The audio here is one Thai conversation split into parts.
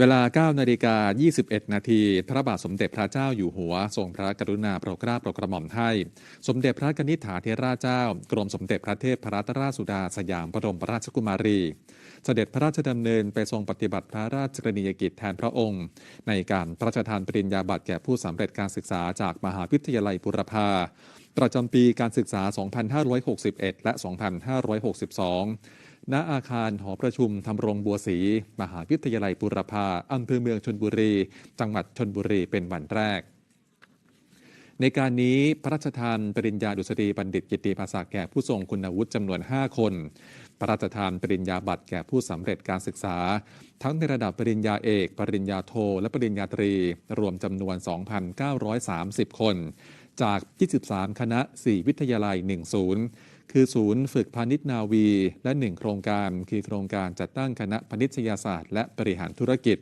เวลา9นาฬิกา 21 นาที พระบาทสมเด็จพระเจ้าอยู่หัว ทรงพระกรุณาโปรดเกล้าโปรดกระหม่อมให้ สมเด็จพระกนิษฐาธิราชเจ้า กรมสมเด็จพระเทพพรัตนราชสุดาสยามบรมราชกุมารี เสด็จพระราชดำเนินไปทรงปฏิบัติพระราชกรณียกิจแทนพระองค์ ในการพระราชทานปริญญาบัตรแก่ผู้สำเร็จการศึกษาจากมหาวิทยาลัยบุรพาประจำปีการศึกษา 2561 และ 2562 ณอาคารหอประชุมทำรงบัวศรีมหาวิทยาลัยบุรพาอำเภอเมืองชนบุรี จังหวัดชนบุรีเป็นวันแรก ในการนี้พระราชทานปริญญาดุษฎีบัณฑิตกิติภาษาแก่ผู้ทรงคุณวุฒิจำนวน 5 คน พระราชทานปริญญาบัตรแก่ผู้สำเร็จการศึกษา ทั้งในระดับปริญญาเอก ปริญญาโท และปริญญาตรี รวมจำนวน 2,930 คน จาก 23 คณะ 4 วิทยาลัย1ศูนย์ คือศูนย์ฝึกพาณิชย์นาวี และ 1 โครงการคือโครงการจัดตั้งคณะพาณิชยศาสตร์ และบริหารธุรกิจ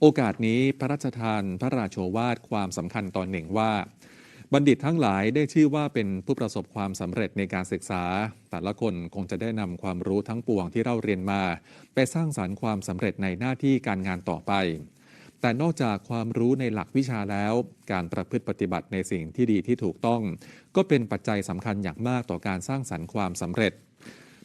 โอกาสนี้พระราชทานพระราโชวาทความสำคัญตอนหนึ่งว่า บัณฑิตทั้งหลายได้ชื่อว่าเป็นผู้ประสบความสำเร็จในการศึกษา แต่ละคนคงจะได้นำความรู้ทั้งปวงที่เราเรียนมา ไปสร้างสารรค์ความสำเร็จในหน้าที่การงานต่อไป แต่นอกจากความรู้ในหลักวิชาแล้ว การประพฤติปฏิบัติในสิ่งที่ดีที่ถูกต้อง ก็เป็นปัจจัยสำคัญอย่างมากต่อการสร้างสรรค์ความสำเร็จ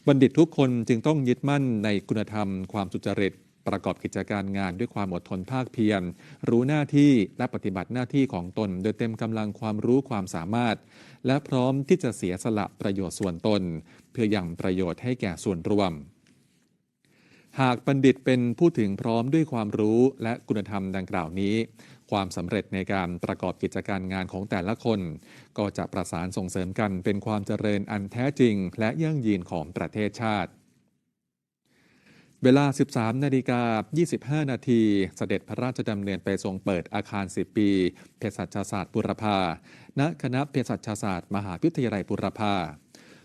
บัณฑิตทุกคนจึงต้องยึดมั่นในคุณธรรม ความสุจริต ประกอบกิจการงานด้วยความอดทนภาคเพียร รู้หน้าที่และปฏิบัติหน้าที่ของตน โดยเต็มกำลังความรู้ความสามารถ และพร้อมที่จะเสียสละประโยชน์ส่วนตน เพื่อยังประโยชน์ให้แก่ส่วนรวม หากบัณฑิตเป็นผู้ถึงพร้อมด้วยความรู้และคุณธรรมดังกล่าวนี้ ความสำเร็จในการประกอบกิจการงานของแต่ละคน ก็จะประสานส่งเสริมกันเป็นความเจริญอันแท้จริง และยั่งยืนของประเทศชาติ เวลา 13 นาฬิกา 25 นาที เสด็จพระราชดำเนินไปทรงเปิดอาคาร 10 ปีเภสัชศาสตร์บุรพาณคณะเภสัชศาสตร์ มหาวิทยาลัยบุรพา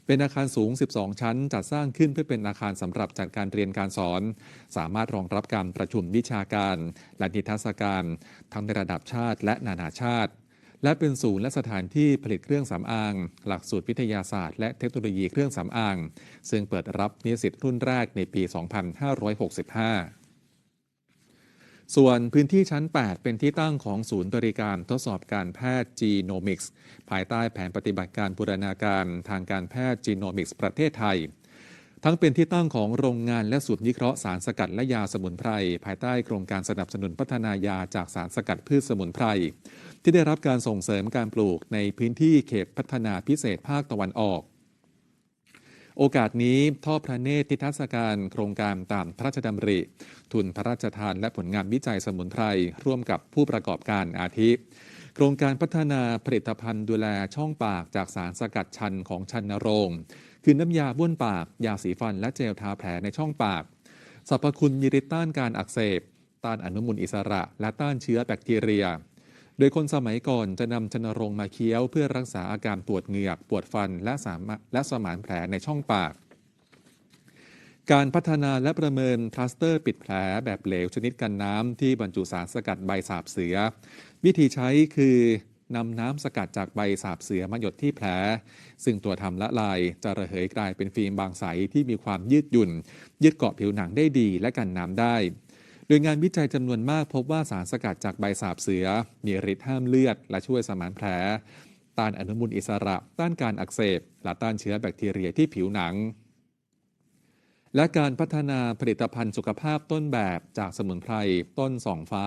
เป็นอาคารสูง 12 ชั้น จัดสร้างขึ้นเพื่อเป็นอาคารสำหรับจัดการเรียนการสอน สามารถรองรับการประชุมวิชาการ และนิทรรศการ ทั้งในระดับชาติและนานาชาติ และเป็นศูนย์และสถานที่ผลิตเครื่องสำอาง หลักสูตรวิทยาศาสตร์และเทคโนโลยีเครื่องสำอาง ซึ่งเปิดรับนิสิตรุ่นแรกในปี 2565 ส่วนพื้นที่ชั้น 8 เป็นที่ตั้งของศูนย์บริการทดสอบการแพทย์ Genomics ภายใต้แผนปฏิบัติการบูรณาการทางการแพทย์ Genomics ประเทศไทย ทั้งเป็นที่ตั้งของโรงงานและศูนย์วิเคราะห์สารสกัดและยาสมุนไพร ภายใต้โครงการสนับสนุนพัฒนายาจากสารสกัดพืชสมุนไพร ที่ได้รับการส่งเสริมการปลูกในพื้นที่เขตพัฒนาพิเศษภาคตะวันออก โอกาสนี้ทอดพระเนตรทิทัศการโครงการตามพระราชดำริ ทุนพระราชทานและผลงานวิจัยสมุนไพรร่วมกับผู้ประกอบการอาทิ โครงการพัฒนาผลิตภัณฑ์ดูแลช่องปากจากสารสกัดชันของชันนรงคือน้ำยาบ้วนปาก ยาสีฟัน และเจลทาแผลในช่องปากสรรพคุณมีฤทธิ์ต้านการอักเสบ ต้านอนุมูลอิสระ และต้านเชื้อแบคทีเรีย โดยคนสมัยก่อนจะนำชนรงมาเคี้ยว เพื่อรักษาอาการปวดเหงือก ปวดฟันและสามารถและสมานแผลในช่องปาก การพัฒนาและประเมินพลาสเตอร์ปิดแผลแบบเหลวชนิดกันน้ำที่บรรจุสารสกัดใบสาบเสือ วิธีใช้คือนำน้ำสกัดจากใบสาบเสือมาหยดที่แผล ซึ่งตัวทำละลายจะระเหยกลายเป็นฟิล์มบางใสที่มีความยืดหยุ่น ยึดเกาะผิวหนังได้ดีและกันน้ำได้ โดยงานวิจัยจำนวนมากพบว่าสารสกัดจากใบสาบเสือ มีฤทธิ์ห้ามเลือด และช่วยสมานแผล ต้านอนุมูลอิสระ ต้านการอักเสบ และต้านเชื้อแบคทีเรียที่ผิวหนัง และการพัฒนาผลิตภัณฑ์สุขภาพต้นแบบจากสมุนไพรต้นสองฟ้า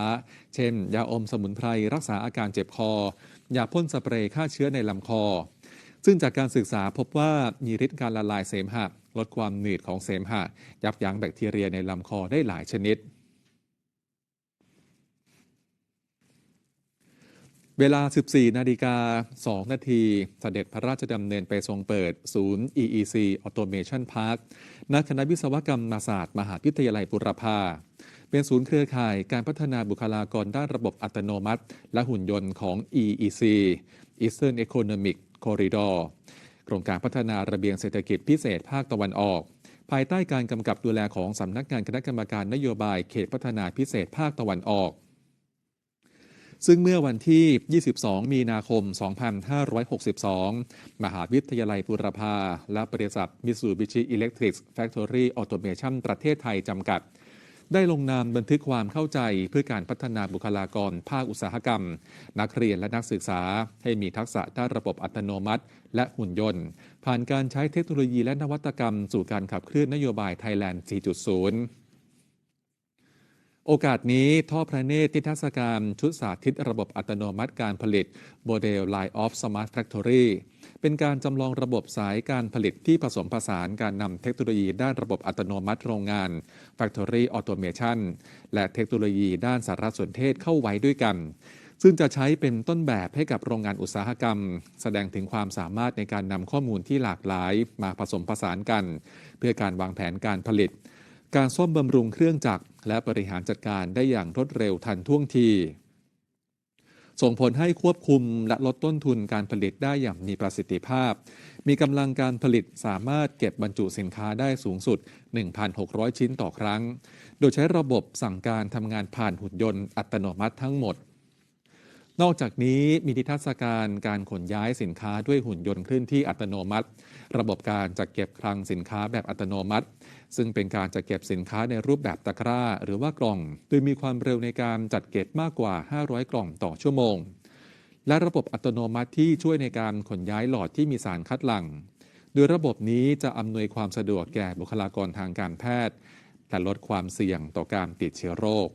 เช่น ยาอมสมุนไพรรักษาอาการเจ็บคอ ยาพ่นสเปรย์ฆ่าเชื้อในลำคอ ซึ่งจากการศึกษาพบว่ามีฤทธิ์การละลายเสมหะลดความหนืดของเสมหะ ยับยั้งแบคทีเรียในลำคอได้หลายชนิด เวลา 14 นาฬิกา 2 นาทีเสด็จพระราชดำเนินไปทรงเปิด ศูนย์ EEC Automation Park ณ คณะวิศวกรรมศาสตร์ มหาวิทยาลัยบุรพา เป็นศูนย์เครือข่ายการพัฒนาบุคลากรด้านระบบอัตโนมัติ และหุ่นยนต์ของ EEC Eastern Economic Corridor โครงการพัฒนาระเบียงเศรษฐกิจพิเศษภาคตะวันออก ภายใต้การกำกับดูแลของสำนักงานคณะกรรมการนโยบายเขตพัฒนาพิเศษภาคตะวันออก ซึ่งเมื่อวันที่ 22 มีนาคม 2562 มหาวิทยาลัยบุรพา และบริษัท Mitsubishi Electric Factory Automation ประเทศไทยจำกัด ได้ลงนามบันทึกความเข้าใจเพื่อการพัฒนาบุคลากรภาคอุตสาหกรรม นักเรียนและนักศึกษา ให้มีทักษะด้านระบบอัตโนมัติ และหุ่นยนต์ ผ่านการใช้เทคโนโลยีและนวัตกรรม สู่การขับเคลื่อนนโยบายไทยแลนด์ 4.0 โอกาสนี้ท่อพระเนตรนิทรรศการชุดสาธิตระบบอัตโนมัติการผลิตโมเดล Line of Smart Factory เป็นการจำลองระบบสายการผลิตที่ผสมผสานการนำเทคโนโลยีด้านระบบอัตโนมัติโรงงาน Factory Automation และเทคโนโลยีด้านสารสนเทศเข้าไว้ด้วยกัน ซึ่งจะใช้เป็นต้นแบบให้กับโรงงานอุตสาหกรรม แสดงถึงความสามารถในการนำข้อมูลที่หลากหลายมาผสมผสานกัน เพื่อการวางแผนการผลิต การซ่อมบำรุงเครื่องจักร และบริหารจัดการได้อย่างรวดเร็วทันท่วงที ส่งผลให้ควบคุมและลดต้นทุนการผลิตได้อย่างมีประสิทธิภาพ มีกำลังการผลิตสามารถเก็บบรรจุสินค้าได้สูงสุด 1,600 ชิ้นต่อครั้ง โดยใช้ระบบสั่งการทำงานผ่านหุ่นยนต์อัตโนมัติทั้งหมด นอกจากนี้มีนิทรรศการการขนย้ายสินค้าด้วยหุ่นยนต์เคลื่อนที่อัตโนมัติ ระบบการจัดเก็บคลังสินค้าแบบอัตโนมัติ ซึ่งเป็นการจัดเก็บสินค้าในรูปแบบตะกร้า หรือว่ากล่อง โดยมีความเร็วในการจัดเก็บมากกว่า 500 กล่องต่อชั่วโมง และระบบอัตโนมัติที่ช่วยในการขนย้ายหลอดที่มีสารคัดหลั่ง โดยระบบนี้จะอำนวยความสะดวกแก่บุคลากรทางการแพทย์และลดความเสี่ยงต่อการติดเชื้อโรค